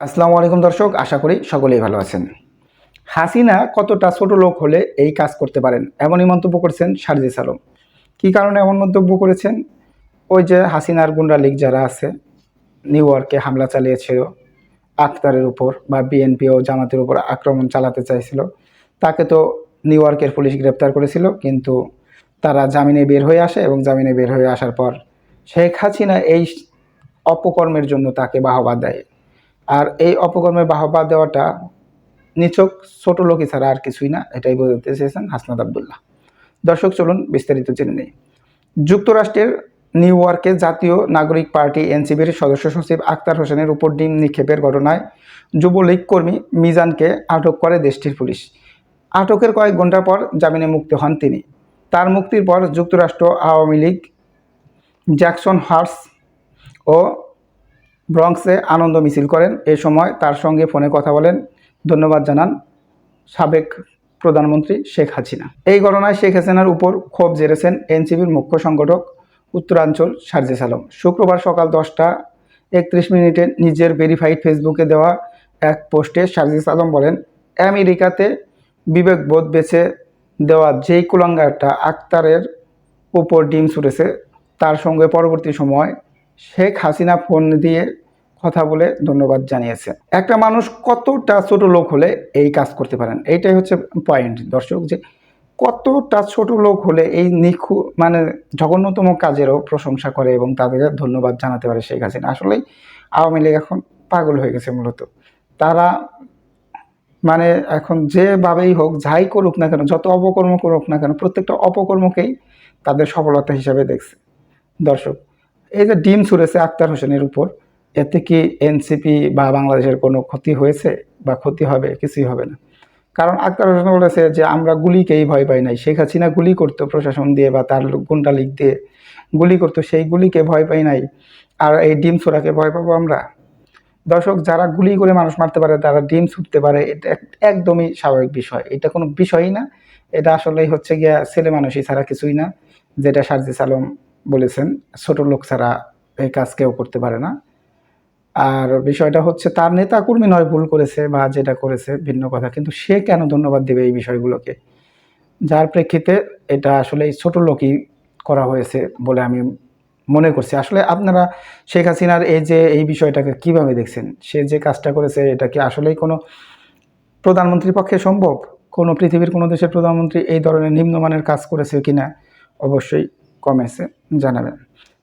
আসসালামু আলাইকুম দর্শক, আশা করি সকলেই ভালো আছেন। হাসিনা কতটা ছোট লোক হলে এই কাজ করতে পারেন, এমনই মন্তব্য করেছেন সারজিস আলম। কী কারণে এমন মন্তব্য করেছেন? ওই যে হাসিনার গুন্ডা লীগ যারা আছে, নিউ ইয়র্কে হামলা চালিয়েছিল, আখতারের উপর বা বিএনপি ও জামাতের উপর আক্রমণ চালাতে চাইছিল, তাকে তো নিউ ইয়র্কের পুলিশ গ্রেপ্তার করেছিল, কিন্তু তারা জামিনে বের হয়ে আসে এবং জামিনে বের হয়ে আসার পর শেখ হাসিনা এই অপকর্মের জন্য তাকে বাহবা দেয়। আর এই অপকর্মের বাহবা দেওয়াটা নিছক ছোট লোকই ছাড়া আর কিছুই না, এটাই বোঝাতে চেয়েছেন হাসনাত আবদুল্লাহ। দর্শক, চলুন বিস্তারিত জেনে নেই। যুক্তরাষ্ট্রের নিউ ইয়র্কে জাতীয় নাগরিক পার্টি এনসিবির সদস্য সচিব আক্তার হোসেনের উপর ডিম নিক্ষেপের ঘটনায় যুবলীগ কর্মী মিজানকে আটক করে দেশটির পুলিশ। আটকের কয়েক ঘণ্টা পর জামিনে মুক্ত হন তিনি। তার মুক্তির পর যুক্তরাষ্ট্র আওয়ামী লীগ, জ্যাকসন হার্স ও ব্রঙ্কসে আনন্দ মিছিল করেন। এ সময় তার সঙ্গে ফোনে কথা বলেন। ধন্যবাদ জানান সাবেক প্রধানমন্ত্রী শেখ হাসিনা। এই ঘটনায় শেখ হাসিনার উপর ক্ষোভ জেরেছেন এনসিবির মুখ্য সংগঠক উত্তরাঞ্চল সার্জিস আলম। শুক্রবার সকাল দশটা একত্রিশ মিনিটে নিজের ভেরিফাইড ফেসবুকে দেওয়া এক পোস্টে সার্জিস আলম বলেন, আমেরিকাতে বিবেকবোধ বেছে দেওয়া যেই কুলাঙ্গারটা আক্তারের উপর ডিম ছুটেছে তার সঙ্গে পরবর্তী সময় শেখ হাসিনা ফোন দিয়ে কথা বলে ধন্যবাদ জানিয়েছে একটা মানুষ কতটা ছোট লোক হলে এই কাজ করতে পারেন? এইটাই হচ্ছে পয়েন্ট দর্শক, যে কতটা ছোট লোক হলে এই নিখু মানে জঘন্যতম কাজেরও প্রশংসা করে এবং তাদের ধন্যবাদ জানাতে পারে শেখ হাসিনা। আসলেই আওয়ামী লীগ এখন পাগল হয়ে গেছে মূলত। তারা মানে এখন যেভাবেই হোক, যাই করুক না কেন, যত অপকর্ম করুক না কেন, প্রত্যেকটা অপকর্মকেই তাদের সফলতা হিসাবে দেখছে। দর্শক, এই যে ডিম ছুড়েছে আক্তার হোসেনের উপর এতে কি এনসিপি বা বাংলাদেশের কোনো ক্ষতি হয়েছে বা ক্ষতি হবে, কিছুই হবে না। কারণ আক্তার হোসেন বলেছে যে, আমরা গুলিকেই ভয় পাই নাই। শেখ হাসিনা গুলি করতো প্রশাসন দিয়ে বা তার গুন্ডা লীগ দিয়ে। গুলি করতো, সেই গুলিকে ভয় পাই নাই। আর এই ডিম ছোড়াকে ভয় পাবো আমরা? দর্শক, যারা গুলি করে মানুষ মারতে পারে, তারা ডিম ছুটতে পারে, এটা এক- একদমই স্বাভাবিক বিষয়। এটা কোনো বিষয়ই না। এটা আসলেই হচ্ছে গিয়া ছেলে মানুষই ছাড়া কিছুই না, যেটা সার্জিস আলম বলেছেন, ছোট লোক ছাড়া এই কাজ কেউ করতে পারে না। আর বিষয়টা হচ্ছে তার নেতা কর্মী নয়, ভুল করেছে বা যেটা করেছে ভিন্ন কথা। কিন্তু সে কেন ধন্যবাদ দেবে এই বিষয়গুলোকে? যার প্রেক্ষিতে এটা আসলে এই ছোট লোকই করা হয়েছে বলে আমি মনে করছি। আসলে আপনারা শেখ হাসিনার এই যে, এই বিষয়টাকে কীভাবে দেখছেন? সে যে কাজটা করেছে, এটা কি আসলেই কোনো প্রধানমন্ত্রীর পক্ষে সম্ভব? কোনো পৃথিবীর কোনো দেশের প্রধানমন্ত্রী এই ধরনের নিম্নমানের কাজ করেছে কিনা? অবশ্যই কমেছে জানাবেন।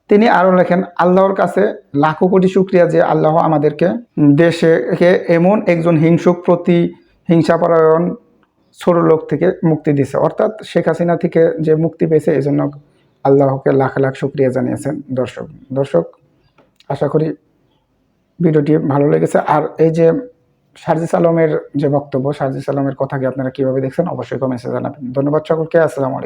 তিনি আরও লেখেন, আল্লাহর কাছে লাখো কোটি শুক্রিয়া যে আল্লাহ আমাদেরকে দেশে এমন একজন হিংসুক প্রতি হিংসাপরায়ণ ছোট লোক থেকে মুক্তি দিছে অর্থাৎ শেখ হাসিনা থেকে যে মুক্তি পেয়েছে এই জন্য আল্লাহকে লাখ লাখ শুক্রিয়া জানিয়েছেন দর্শক। দর্শক, আশা করি ভিডিওটি ভালো লেগেছে। আর এই যে সার্জিস আলমের যে বক্তব্য, সার্জিস আলমের কথাকে আপনারা কীভাবে দেখছেন, অবশ্যই কমেন্টসে জানাবেন। ধন্যবাদ সকলকে, আসসালামু আলাইকুম।